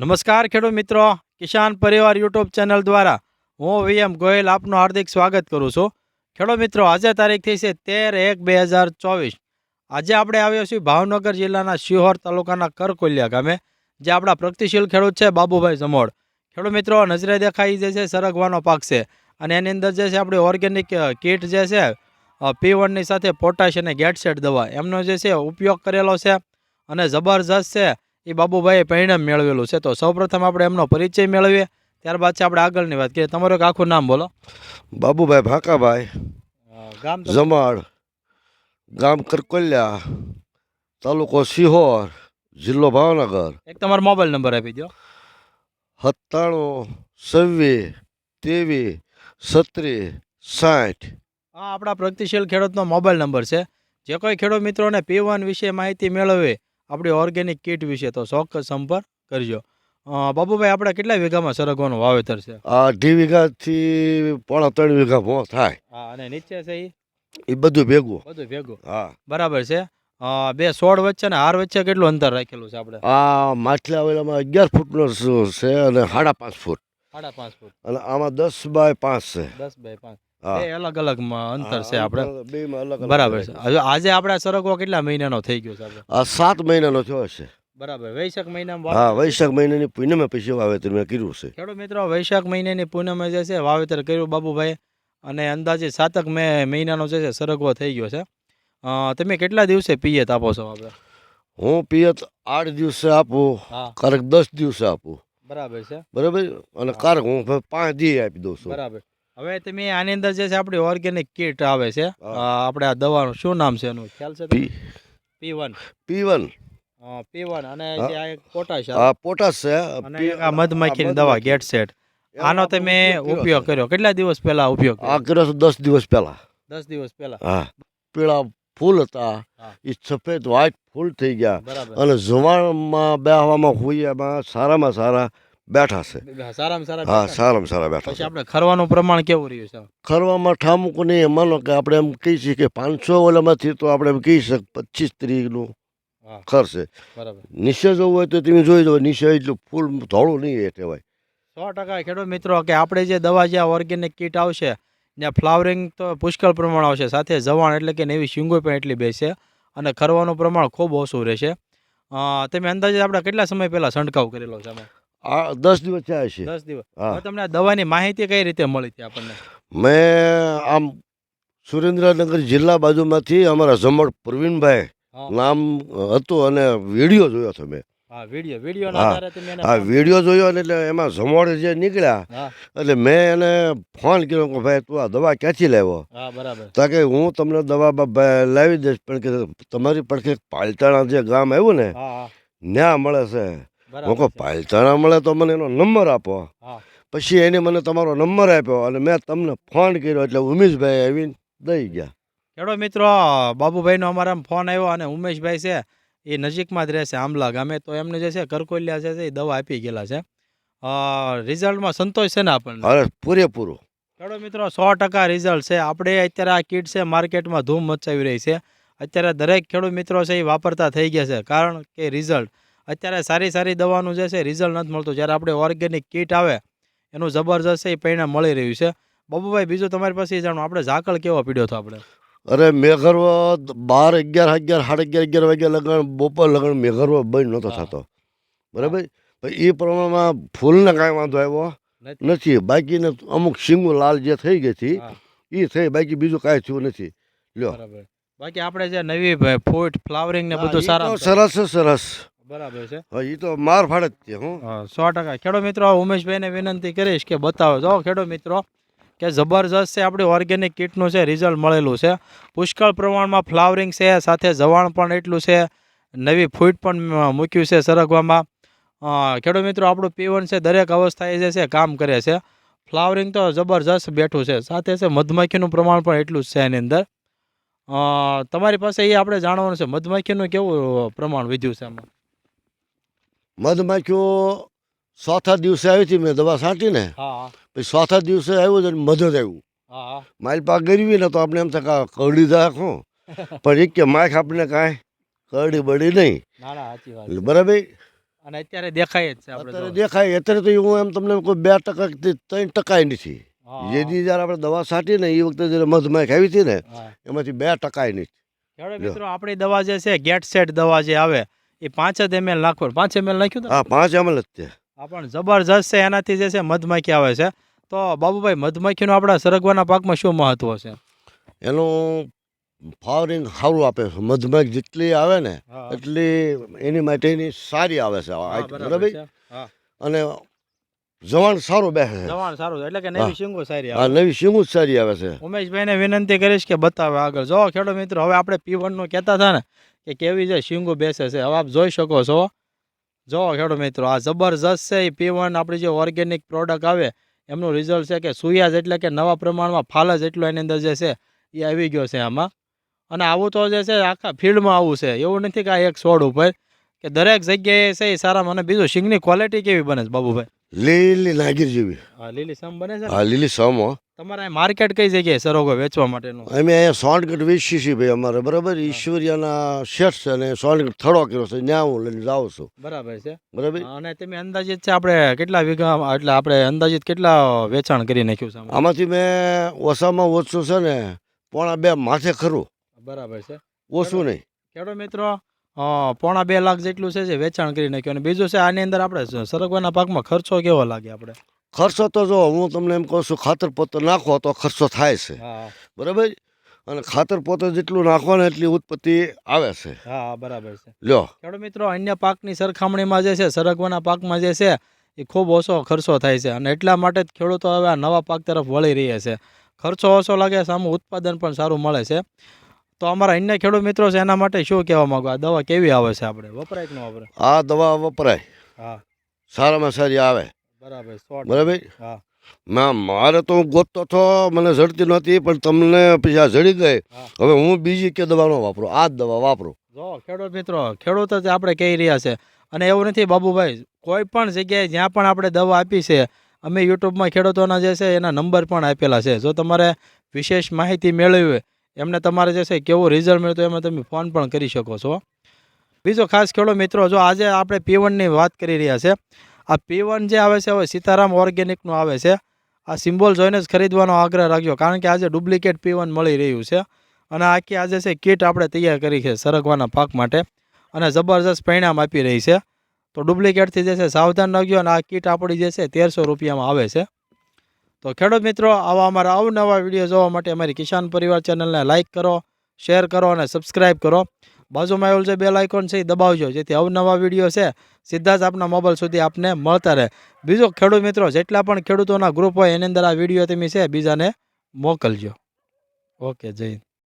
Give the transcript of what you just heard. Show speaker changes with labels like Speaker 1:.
Speaker 1: નમસ્કાર ખેડૂત મિત્રો. કિસાન પરિવાર યુટ્યુબ ચેનલ દ્વારા હું વીએમ ગોયલ આપનું હાર્દિક સ્વાગત કરું છું. ખેડૂત મિત્રો, આજે તારીખ થઈ છે તેર એક બે હજાર ચોવીસ. આજે આપણે આવ્યો છીએ ભાવનગર જિલ્લાના શિહોર તાલુકાના કરકોલિયા ગામે, જે આપણા પ્રગતિશીલ ખેડૂત છે બાબુભાઈ જમોડ. ખેડૂત મિત્રો, નજરે દેખાઈ જે છે સરગવાનો પાક છે અને એની અંદર જે છે આપણી ઓર્ગેનિક કીટ જે છે પી વનની સાથે પોટાશ અને ગેટસેટ દવા એમનો જે છે ઉપયોગ કરેલો છે અને જબરજસ્ત છે એ બાબુભાઈએ પરિણામ મેળવેલું છે. તો સૌપ્રથમ આપણે એમનો પરિચય મેળવીએ. ત્યારબાદ છે આપણે આગળની વાત કરીએ. તમારું એક આખું નામ બોલો.
Speaker 2: બાબુભાઈ ભાકાભાઈ.
Speaker 1: ગામ
Speaker 2: જમાડ. ગામ કરકોલ્યા. તાલુકો સિહોર. જિલ્લો ભાવનગર.
Speaker 1: એક તમારો મોબાઈલ નંબર આપી દો.
Speaker 2: સત્તાણું છવ્વીસ ત્રેવીસ સત્રીસ સાઠ.
Speaker 1: આ આપણા પ્રગતિશીલ ખેડૂતનો મોબાઈલ નંબર છે. જે કોઈ ખેડૂત મિત્રોને પી વિશે માહિતી મેળવવી આપણી ઓર્ગેનિક કીટ વિશે તો ચોક્કસ સંપર્ક કરજો. બાબુભાઈ આપણે કેટલા વીઘામાં સરગવાનું વાવેતર છે?
Speaker 2: અઢી વીઘાથી પોણા ત્રણ વીઘા ભો થાય.
Speaker 1: હા અને નીચે છે એ
Speaker 2: એ બધું ભેગું.
Speaker 1: બધું ભેગું?
Speaker 2: હા.
Speaker 1: બરાબર છે. બે સોળ વચ્ચે ને હાર વચ્ચે કેટલું અંતર રાખેલું છે આપણે?
Speaker 2: આ માછલા વેલામાં અગિયાર ફૂટનો છે અને સાડા પાંચ ફૂટ.
Speaker 1: સાડા પાંચ ફૂટ.
Speaker 2: અને આમાં દસ બાય પાંચ છે.
Speaker 1: દસ બાય પાંચ. બે અલગ અલગ અંતર છે આપણે.
Speaker 2: બે અલગ
Speaker 1: બરાબર છે. હવે આજે આપણે સરગવો કેટલા મહિનાનો થઈ ગયો છે
Speaker 2: આ સાત મહિનાનો થયો છે
Speaker 1: બરાબર. વૈશાખ મહિનામાં
Speaker 2: હા વૈશાખ મહિનાની પૂનમે પછી વાવેતર મેં કર્યું છે.
Speaker 1: ખેડૂત મિત્રો વૈશાખ મહિનાની પૂનમે જે છે વાવેતર કર્યું બાબુભાઈ. અને અંદાજે સાતક મે મહિનાનો જે છે સરગવો થઈ ગયો છે. તમે કેટલા દિવસે પિયત આપો છો આપણે?
Speaker 2: હું પિયત આઠ દિવસે આપું કારક દસ દિવસે આપું.
Speaker 1: બરાબર છે.
Speaker 2: બરાબર? અને કારક હું પાંચ દી આપી દઉં છું.
Speaker 1: બરાબર. હવે તમે આની અંદર જે છે આપણી ઓર્ગેનિક કીટ આવે છે આપણે આ દવાનું શું નામ છે એનું? ખ્યાલ છે
Speaker 2: P.
Speaker 1: P one.
Speaker 2: P one.
Speaker 1: P one. અને. જે આ પોટાશ
Speaker 2: આ પોટાશ છે.
Speaker 1: અને આ મધમાખીની દવા. ગેટ સેટ આનો તમે ઉપયોગ કર્યો કેટલા દિવસ પહેલા ઉપયોગ
Speaker 2: આ
Speaker 1: કર્યો
Speaker 2: છે દસ દિવસ પહેલા.
Speaker 1: દસ દિવસ પહેલા.
Speaker 2: હા. પીળા ફૂલ હતા. એ સફેદ વ્હાઈટ ફૂલ થઈ ગયા. અને હવામાં બેહવામાં એમાં સારામાં સારા બેઠા છે.
Speaker 1: સારામાં સારા
Speaker 2: હા સારામાં સારા બેઠા
Speaker 1: પછી
Speaker 2: છે.
Speaker 1: આપણે ખરવાનું પ્રમાણ કેવું રહ્યું છે?
Speaker 2: ખરવામાં ઠામુક નહીં માનો કે આપણે એમ કહી શકીએ કે પાંચસો ઓલામાંથી તો આપણે એમ કહી શકીએ પચીસ ત્રીસનું
Speaker 1: ખરશે
Speaker 2: નિશ્ચય જવું હોય તો તમે જોઈ દો નિશ્ચય એટલું ફૂલ ધોળું નહીં એ કહેવાય.
Speaker 1: સો ટકા ખેડૂત મિત્રો કે આપણે જે દવા જે ઓર્ગેનિક કીટ આવશે ત્યાં ફ્લાવરિંગ તો પુષ્કળ પ્રમાણ આવશે સાથે જવાણ એટલે કે એવી શીંગો પણ એટલી બેસે અને ખરવાનું પ્રમાણ ખૂબ ઓછું રહેશે. તમે અંદાજે આપણે કેટલા સમય પહેલાં છંટકાવ કરેલો છે?
Speaker 2: આ દસ દિવસ થયા છે.
Speaker 1: દસ દિવસ.
Speaker 2: હા.
Speaker 1: તમને આ દવાની માહિતી કઈ રીતે મળી હતી આપણને?
Speaker 2: મેં આમ સુરેન્દ્રનગર જિલ્લા બાજુમાંથી અમારા જમણ પ્રવીણભાઈ નામ હતું અને વીડિયો જોયો હતો મેં.
Speaker 1: હા વીડિયો.
Speaker 2: જોયો ને એટલે એમાં જમોડ જે નીકળ્યા એટલે મેં એને ફોન કર્યો કે ભાઈ તું આ દવા ક્યાંથી લાવ્યો?
Speaker 1: હા કે
Speaker 2: તાકે હું તમને દવા લાવી દઈશ પણ કે તમારી પડખે પાલતાણા જે ગામ આવ્યું ને ત્યાં મળે છે. હું કહું. પાલતાણા મળે તો મને એનો નંબર આપો.
Speaker 1: હા.
Speaker 2: પછી એને મને તમારો નંબર આપ્યો અને મેં તમને ફોન કર્યો એટલે ઉમેશભાઈ આવીને દઈ ગયા.
Speaker 1: ખેડો મિત્રો બાબુભાઈનો અમારા ફોન આવ્યો અને ઉમેશભાઈ છે એ નજીકમાં જ રહેશે આંબલા ગામે. તો એમને જે છે કરકોલિયા છે એ દવા આપી ગયેલા છે. રિઝલ્ટમાં સંતોષ છે ને આપણને?
Speaker 2: અરે પૂરેપૂરું.
Speaker 1: ખેડો મિત્રો સો ટકા રિઝલ્ટ છે. આપણે અત્યારે આ કીટ છે માર્કેટમાં ધૂમ મચાવી રહી છે. અત્યારે દરેક ખેડૂત મિત્રો છે એ વાપરતા થઈ ગયા છે. કારણ કે રિઝલ્ટ અત્યારે સારી સારી દવાનું જે છે રિઝલ્ટ નથી મળતું. જ્યારે આપણે ઓર્ગેનિક કીટ આવે એનું જબરજસ્ત એ પરિણામ મળી રહ્યું છે. બાબુભાઈ બીજું તમારી પાસે એ જાણો આપણે ઝાકળ કેવો પીડ્યો હતો આપણે?
Speaker 2: અરે મેઘરવો બાર અગિયાર અગિયાર સાડા અગિયાર અગિયાર વાગ્યા લગણ બપોર લગન મેઘરવો બંધ નહોતો થતો. બરાબર? એ પ્રમાણમાં ફૂલને કાંઈ વાંધો આવ્યો
Speaker 1: નથી.
Speaker 2: બાકીને અમુક શીંગું લાલ જે થઈ ગઈ હતી એ થઈ. બાકી બીજું કાંઈ થયું નથી. લ્યો.
Speaker 1: બરાબર. બાકી આપણે જે નવી ફૂટ ફ્લાવરિંગ ને બધું સારા
Speaker 2: સરસ સરસ.
Speaker 1: બરાબર છે.
Speaker 2: એ તો માર ફાડે જ છે હું.
Speaker 1: સો ટકા. ખેડો મિત્રો ઉમેશભાઈને વિનંતી કરીશ કે બતાવો. જો ખેડો મિત્રો કે જબરજસ્ત છે આપણી ઓર્ગેનિક કીટનું છે રિઝલ્ટ મળેલું છે. પુષ્કળ પ્રમાણમાં ફ્લાવરિંગ છે સાથે જવાણ પણ એટલું છે. નવી ફૂટ પણ મૂક્યું છે સરગવામાં. ખેડૂત મિત્રો આપણું પીવન છે દરેક અવસ્થાએ જે છે કામ કરે છે. ફ્લાવરિંગ તો જબરજસ્ત બેઠું છે. સાથે છે મધમાખીનું પ્રમાણ પણ એટલું જ છે એની અંદર. તમારી પાસે એ આપણે જાણવાનું છે મધમાખીનું કેવું પ્રમાણ વધ્યું છે એમાં?
Speaker 2: મધમાખીઓ ચોથા દિવસે આવી હતી મેં દવા છાંટી ને પછી ચોથા દિવસે આવ્યું છે ને મધ આવ્યું. મારી પાસે ગરવી ને તો આપણે એમ થાય કરડી રાખો પણ એક કે માખ આપણે કાંઈ કરડી બળી નહીં. બરાબર?
Speaker 1: અને અત્યારે દેખાય જ છે આપણે
Speaker 2: અત્યારે દેખાય. અત્યારે તો હું એમ તમને કોઈ બે ટકા ત્રણ ટકાય નથી.
Speaker 1: હા,
Speaker 2: જે જ્યારે આપણે દવા છાંટી ને એ વખતે જ્યારે મધમાખ આવી હતી ને એમાંથી બે ટકાય નથી.
Speaker 1: મિત્રો આપણી દવા જે છે ગેટ સેટ દવા જે આવે એ પાંચ જ એમએલ નાખો પાંચ એમએલ નાખ્યું તો?
Speaker 2: હા પાંચ એમએલ જ છે.
Speaker 1: હા પણ જબરજસ્ત છે એનાથી જે છે મધમાખી આવે છે. તો બાબુભાઈ મધમાખીનું આપણા સરગવાના પાકમાં શું મહત્વ છે?
Speaker 2: એનું ફાવરિંગ સારું આપે છે. મધમાખી જેટલી આવે ને એટલી એની માટેની સારી આવે છે.
Speaker 1: બરાબર.
Speaker 2: અને જવાન સારું બેસે છે.
Speaker 1: જવાન સારું. એટલે કે નવી શીંગો સારી આવે.
Speaker 2: નવી જ સારી આવે છે.
Speaker 1: ઉમેશભાઈને વિનંતી કરીશ કે બતાવે આગળ. જો ખેડૂત મિત્રો હવે આપણે પીવનનું કહેતા હતા ને કે કેવી છે? શીંગો બેસે છે. હવે આપ જોઈ શકો છો. જો ખેડૂત મિત્રો આ જબરજસ્ત છે એ પીવન આપણી જે ઓર્ગેનિક પ્રોડક્ટ આવે એમનું રિઝલ્ટ છે કે સુયાજ એટલે કે નવા પ્રમાણમાં ફાલજ એટલો એની અંદર જે છે એ આવી ગયો છે આમાં. અને આવું તો જે છે આખા ફિલ્ડમાં આવું છે. એવું નથી કે આ એક છોડ ઉપર કે દરેક જગ્યાએ છે એ સારા મને બીજું શીંગની ક્વોલિટી કેવી બને છે બાબુભાઈ?
Speaker 2: લીલી નાગીર જેવી.
Speaker 1: હા લીલી સમ બને છે
Speaker 2: હા લીલી સમ હો.
Speaker 1: તમારે માર્કેટ કઈ જગ્યાએ સરોગો વેચવા માટેનું?
Speaker 2: અમે અહીંયા સોનગઢ વેચી છીએ ભાઈ અમારે બરાબર? ઈશ્વરિયાના શેઠ છે અને સોનગઢ થડો કર્યો છે ત્યાં હું લઈને જાઉં છું.
Speaker 1: બરાબર છે.
Speaker 2: બરાબર?
Speaker 1: અને તમે અંદાજિત છે આપણે કેટલા વીઘા એટલે આપણે અંદાજિત કેટલા વેચાણ કરી નાખ્યું છે
Speaker 2: આમાંથી મેં ઓછામાં ઓછું છે ને પોણા બે માથે ખરું.
Speaker 1: બરાબર છે.
Speaker 2: ઓછું નહીં.
Speaker 1: ખેડૂત મિત્રો? પોણા બે લાખ જેટલું છે જે વેચાણ કરી નાખ્યું. અને બીજું છે આની અંદર આપણે સરગવાના પાકમાં ખર્ચો કેવો લાગે આપણે?
Speaker 2: ખર્ચો તો જો હું તમને એમ કહું છું ખાતર પોતે નાખો તો ખર્ચો થાય છે.
Speaker 1: હા.
Speaker 2: બરાબર અને ખાતર પોતે જેટલું નાખો ને એટલી ઉત્પત્તિ આવે છે.
Speaker 1: હા બરાબર છે.
Speaker 2: લ્યો.
Speaker 1: ખેડૂત મિત્રો અન્ય પાકની સરખામણીમાં જે છે સરગવાના પાકમાં જે છે એ ખૂબ ઓછો ખર્ચો થાય છે. અને એટલા માટે જ ખેડૂતો હવે આ નવા પાક તરફ વળી રહ્યા છે. ખર્ચો ઓછો લાગે સામે ઉત્પાદન પણ સારું મળે છે. તો અમારા અન્ય ખેડૂત મિત્રો છે એના માટે શું કહેવા માંગો? આ દવા કેવી આવે છે આપણે? વપરાય કે ન વપરાય?
Speaker 2: આ દવા વપરાય.
Speaker 1: હા.
Speaker 2: સારામાં સારી આવે.
Speaker 1: બરાબર
Speaker 2: બરાબર?
Speaker 1: હા.
Speaker 2: ના મારે તો હું ગોતતો હતો મને જડતી નહોતી પણ તમને પછી આ જડી ગઈ. હવે હું બીજી કે દવા ન વાપરું આ જ દવા વાપરું.
Speaker 1: જો ખેડૂત મિત્રો ખેડૂત જ આપણે કહી રહ્યા છે અને એવું નથી બાબુભાઈ કોઈ પણ જગ્યાએ જ્યાં પણ આપણે દવા આપી છે અમે યુટ્યુબમાં ખેડૂતોના જે છે એના નંબર પણ આપેલા છે. જો તમારે વિશેષ માહિતી મેળવી હોય એમને તમારે જે છે કેવું રિઝલ્ટ મળ્યું એમાં તમે ફોન પણ કરી શકો છો. બીજો ખાસ ખેડૂત મિત્રો જો આજે આપણે પીવનની વાત કરી રહ્યા છે આ પી જે આવે છે, હવે સીતારામ ઓર્ગેનિકનું આવે છે. આ સિમ્બોલ જોઈને જ ખરીદવાનો આગ્રહ રાખજો કારણ કે આજે ડુપ્લિકેટ પી મળી રહ્યું છે. અને આખી આજે છે કીટ આપણે તૈયાર કરી છે, સરગવાના પાક માટે. અને જબરજસ્ત પરિણામ આપી રહી છે. તો ડુપ્લિકેટથી જે છે, સાવધાન રાખજો અને આ કીટ આપણી જે છે, તેરસો રૂપિયામાં આવે છે. તો ખેડૂત મિત્રો, આવા અમારા અવનવા વીડિયો જોવા માટે અમારી કિસાન પરિવાર ચેનલને લાઇક કરો શેર કરો અને સબસ્ક્રાઈબ કરો. બાજુમાં આવેલું છે બેલ આઇકોન છે એ દબાવજો, જેથી અવનવા વીડિયો છે, સીધા જ આપના મોબાઈલ સુધી આપને મળતા રહે. બીજો ખેડૂત મિત્રો, જેટલા પણ ખેડૂતોના ગ્રુપ હોય, એની અંદર આ વીડિયો તમે છે, બીજાને મોકલજો. ઓકે જય